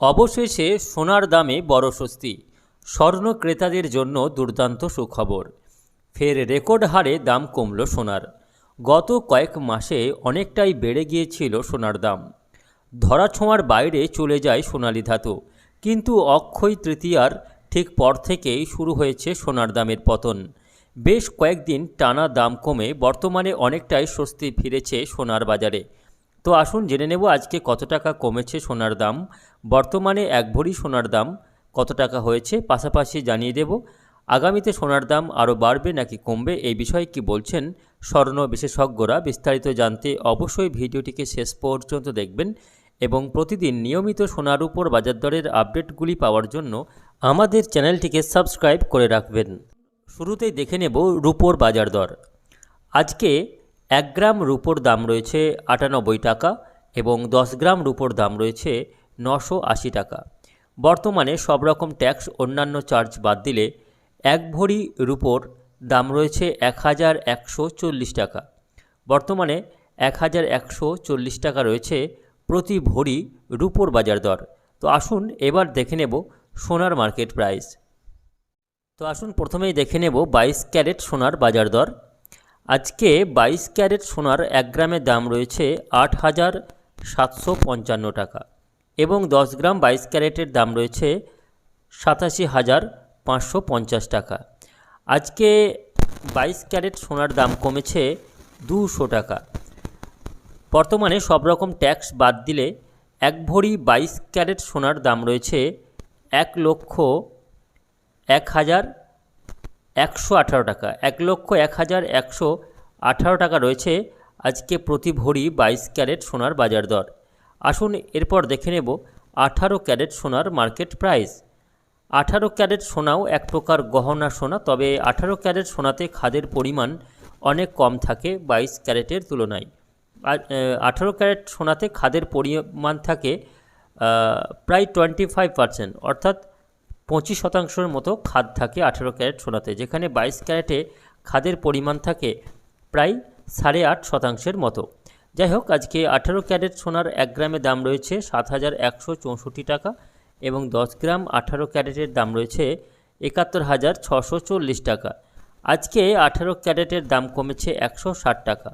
অবশেষে সোনার দামে বড় স্বস্তি। স্বর্ণ ক্রেতাদের জন্য দুর্দান্ত সুখবর। ফের রেকর্ড হারে দাম কমল সোনার। গত কয়েক মাসে অনেকটাই বেড়ে গিয়েছিল সোনার দাম। ধরাছোঁয়ার বাইরে চলে যায় সোনালি ধাতু। কিন্তু অক্ষয় তৃতীয়ার ঠিক পর থেকেই শুরু হয়েছে সোনার দামের পতন। বেশ কয়েকদিন টানা দাম কমে বর্তমানে অনেকটাই স্বস্তি ফিরেছে সোনার বাজারে। তো আসুন জেনে নেব আজকে কত টাকা কমেছে সোনার দাম। বর্তমানে এক ভরি সোনার দাম কত টাকা হয়েছে পাশাপাশি জানিয়ে দেব, আগামীতে সোনার দাম আরও বাড়বে নাকি কমবে এই বিষয়ে কি বলছেন স্বর্ণ বিশেষজ্ঞরা বিস্তারিত জানতে অবশ্যই ভিডিওটিকে শেষ পর্যন্ত দেখবেন এবং প্রতিদিন নিয়মিত সোনার উপর বাজার দরের আপডেটগুলি পাওয়ার জন্য আমাদের চ্যানেলটিকে সাবস্ক্রাইব করে রাখবেন। শুরুতেই দেখে নেব রুপোর বাজার দর। আজকে এক গ্রাম রুপোর দাম রয়েছে আটানব্বই টাকা এবং দশ গ্রাম রুপোর দাম রয়েছে নশো আশি টাকা। বর্তমানে সব রকম ট্যাক্স অন্যান্য চার্জ বাদ দিলে এক ভরি রুপোর দাম রয়েছে এক হাজার একশো চল্লিশ টাকা। বর্তমানে এক হাজার একশো চল্লিশ টাকা রয়েছে প্রতি ভরি রুপোর বাজার দর। তো আসুন এবার দেখে নেব সোনার মার্কেট প্রাইস। তো আসুন প্রথমেই দেখে নেব বাইশ ক্যারেট সোনার বাজার দর। আজকে বাইশ ক্যারেট সোনার এক গ্রামের দাম রয়েছে আট হাজার সাতশো পঞ্চান্ন টাকা এবং দশ গ্রাম বাইশ ক্যারেটের দাম রয়েছে সাতাশি হাজার পাঁচশো পঞ্চাশ টাকা। আজকে বাইশ ক্যারেট সোনার দাম কমেছে দুশো টাকা। বর্তমানে সব রকম ট্যাক্স বাদ দিলে এক ভরি বাইশ ক্যারেট সোনার দাম রয়েছে এক লক্ষ এক হাজার একশো আঠারো টাকা, এক লক্ষ এক হাজার একশো আঠারো টাকা রয়েছে আজকে প্রতি ভরি বাইশ ক্যারেট সোনার বাজার দর। আসুন এরপর দেখে নেব আঠারো ক্যারেট সোনার মার্কেট প্রাইস। আঠারো ক্যারেট সোনাও এক প্রকার গহনা সোনা, তবে আঠারো ক্যারেট সোনাতে খাদের পরিমাণ অনেক কম থাকে বাইশ ক্যারেটের তুলনায়। আঠারো ক্যারেট সোনাতে খাদের পরিমাণ থাকে প্রায় টোয়েন্টি ফাইভ পার্সেন্ট, অর্থাৎ পঁচিশ শতাংশের মতো খাদ থাকে আঠেরো ক্যারেট সোনাতে যেখানে বাইশ ক্যারেটে খাদের পরিমাণ থাকে প্রায় সাড়ে আট শতাংশের মতো। যাই হোক, আজকে আঠেরো ক্যারেট সোনার এক গ্রামের দাম রয়েছে সাত হাজার একশো চৌষট্টি টাকা এবং দশ গ্রাম আঠারো ক্যারেটের দাম রয়েছে একাত্তর হাজার ছশো চল্লিশ টাকা। আজকে আঠারো ক্যারেটের দাম কমেছে একশো ষাট টাকা।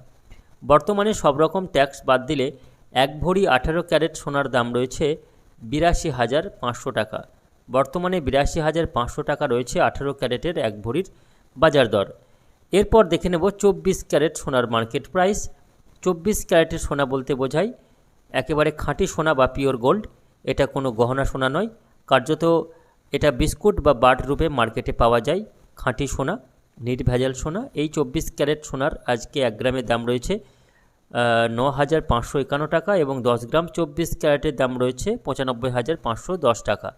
বর্তমানে সব রকম ট্যাক্স বাদ দিলে এক ভরি আঠারো ক্যারেট সোনার দাম রয়েছে বিরাশি হাজার পাঁচশো টাকা। বর্তমানে বিরাশি হাজার পাঁচশো টাকা রয়েছে আঠেরো ক্যারেটের এক ভরির বাজার দর। এরপর দেখে নেব চব্বিশ ক্যারেট সোনার মার্কেট প্রাইস। চব্বিশ ক্যারেটের সোনা বলতে বোঝায় একেবারে খাঁটি সোনা বা পিওর গোল্ড। এটা কোনো গহনা সোনা নয়। কার্যত এটা বিস্কুট বা বাট রূপে মার্কেটে পাওয়া যায়। খাঁটি সোনা নির্ভেজাল সোনা, এই চব্বিশ ক্যারেট সোনার আজকে এক গ্রামের দাম রয়েছে ন হাজার পাঁচশো একান্ন টাকা এবং দশ গ্রাম চব্বিশ ক্যারেটের দাম রয়েছে পঁচানব্বই হাজার পাঁচশো দশ টাকা।